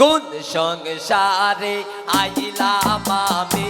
কোন সংসারে আইলাম আমি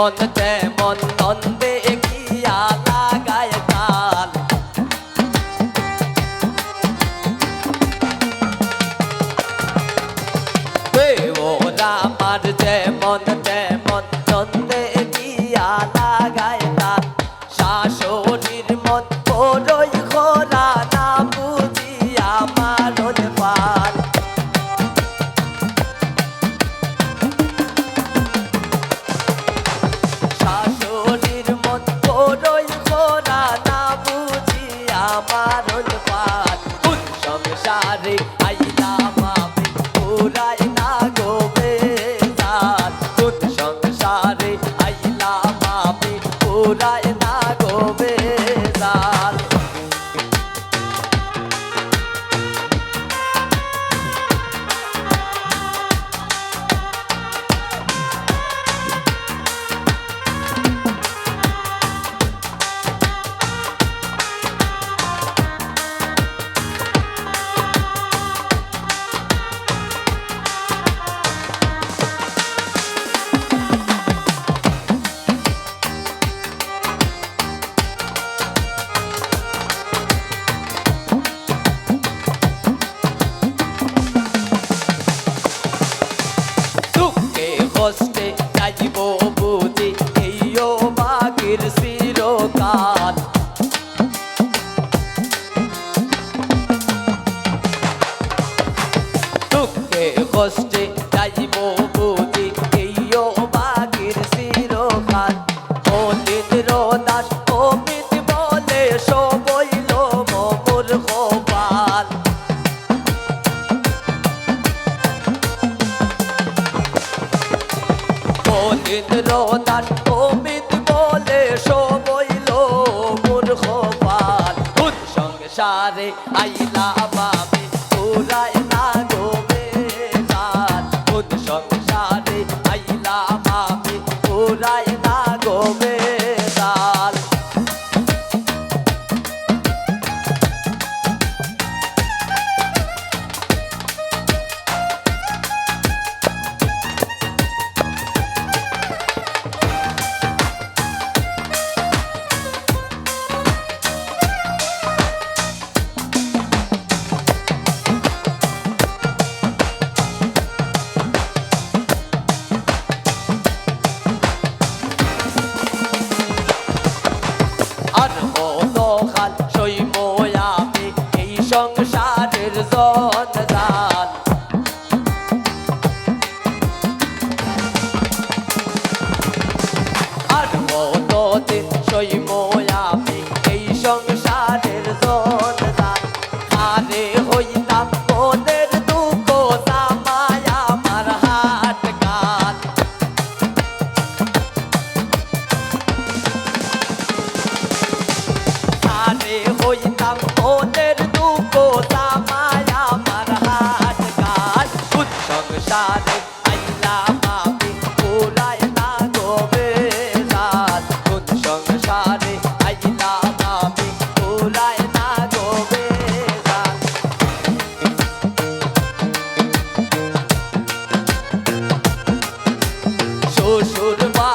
মন তেমন কষ্টে যাইব বুঝি, এইও বাগির শিরোখান অতীত রোদাস অমিত বলে সবইল মমুর গোপাল। অতীত রোদাস অমিত বলে সবইল মূর্খ পাল সংসারে আইলা বাবা hot, show you.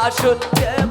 Acho que